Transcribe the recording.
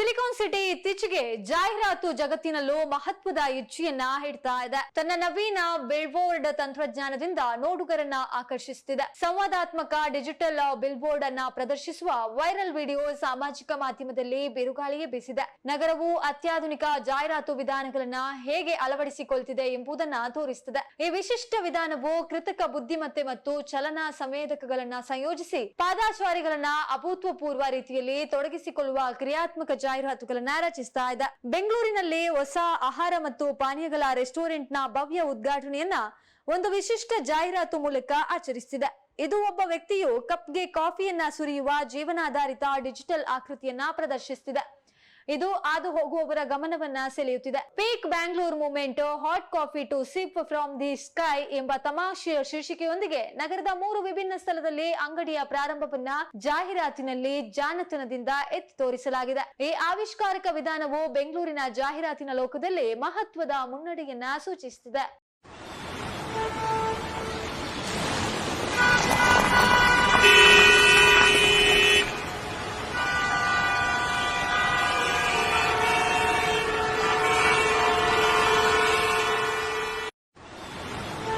Silicon city ಇತ್ತೀಚೆಗೆ ಜಾಹೀರಾತು ಜಗತ್ತಿನಲ್ಲೂ ಮಹತ್ವದ ಹೆಜ್ಜೆಯನ್ನ ಇಡ್ತಾ ಇದೆ. ತನ್ನ ನವೀನ ಬಿಲ್ಬೋರ್ಡ್ ತಂತ್ರಜ್ಞಾನದಿಂದ ನೋಡುಗರನ್ನ ಆಕರ್ಷಿಸುತ್ತಿದೆ. ಸಂವಾದಾತ್ಮಕ ಡಿಜಿಟಲ್ ಬಿಲ್ಬೋರ್ಡ್ ಅನ್ನ ಪ್ರದರ್ಶಿಸುವ ವೈರಲ್ ವಿಡಿಯೋ ಸಾಮಾಜಿಕ ಮಾಧ್ಯಮದಲ್ಲಿ ಬಿರುಗಾಳಿಗೆ ಬೀಸಿದೆ. ನಗರವು ಅತ್ಯಾಧುನಿಕ ಜಾಹೀರಾತು ವಿಧಾನಗಳನ್ನ ಹೇಗೆ ಅಳವಡಿಸಿಕೊಳ್ತಿದೆ ಎಂಬುದನ್ನ ತೋರಿಸುತ್ತದೆ. ಈ ವಿಶಿಷ್ಟ ವಿಧಾನವು ಕೃತಕ ಬುದ್ಧಿಮತ್ತೆ ಮತ್ತು ಚಲನಾ ಸಂವೇದಕಗಳನ್ನ ಸಂಯೋಜಿಸಿ ಪಾದಾಚಾರಿಗಳನ್ನ ಅಭೂತಪೂರ್ವ ರೀತಿಯಲ್ಲಿ ತೊಡಗಿಸಿಕೊಳ್ಳುವ ಕ್ರಿಯಾತ್ಮಕ ಜಾಹೀರಾತುಗಳನ್ನ ರಚಿಸ್ತಾ ಇದೆ ಬೆಂಗಳೂರಿನಲ್ಲಿ ಹೊಸ ಆಹಾರ ಮತ್ತು ಪಾನೀಯಗಳ ರೆಸ್ಟೋರೆಂಟ್ನ ಭವ್ಯ ಉದ್ಘಾಟನೆಯನ್ನ ಒಂದು ವಿಶಿಷ್ಟ ಜಾಹೀರಾತು ಮೂಲಕ ಆಚರಿಸಿದೆ. ಇದು ಒಬ್ಬ ವ್ಯಕ್ತಿಯು ಕಪ್ಗೆ ಕಾಫಿಯನ್ನ ಸುರಿಯುವ ಜೀವನಾಧಾರಿತ ಡಿಜಿಟಲ್ ಆಕೃತಿಯನ್ನ ಪ್ರದರ್ಶಿಸುತ್ತಿದೆ ಇದು ಹಾದು ಹೋಗುವವರ ಗಮನವನ್ನ ಸೆಳೆಯುತ್ತಿದೆ. Peak Bangalore moment, hot coffee to sip from the sky ಎಂಬ ತಮಾಷೆಯ ಶೀರ್ಷಿಕೆಯೊಂದಿಗೆ ನಗರದ ಮೂರು ವಿಭಿನ್ನ ಸ್ಥಳದಲ್ಲಿ ಅಂಗಡಿಯ ಪ್ರಾರಂಭವನ್ನ ಜಾಹೀರಾತಿನಲ್ಲಿ ಜಾಣತನದಿಂದ ಎತ್ತಿ ತೋರಿಸಲಾಗಿದೆ. ಈ ಆವಿಷ್ಕಾರಕ ವಿಧಾನವು ಬೆಂಗಳೂರಿನ ಜಾಹೀರಾತಿನ ಲೋಕದಲ್ಲಿ ಮಹತ್ವದ ಮುನ್ನಡೆಯನ್ನ ಸೂಚಿಸುತ್ತಿದೆ.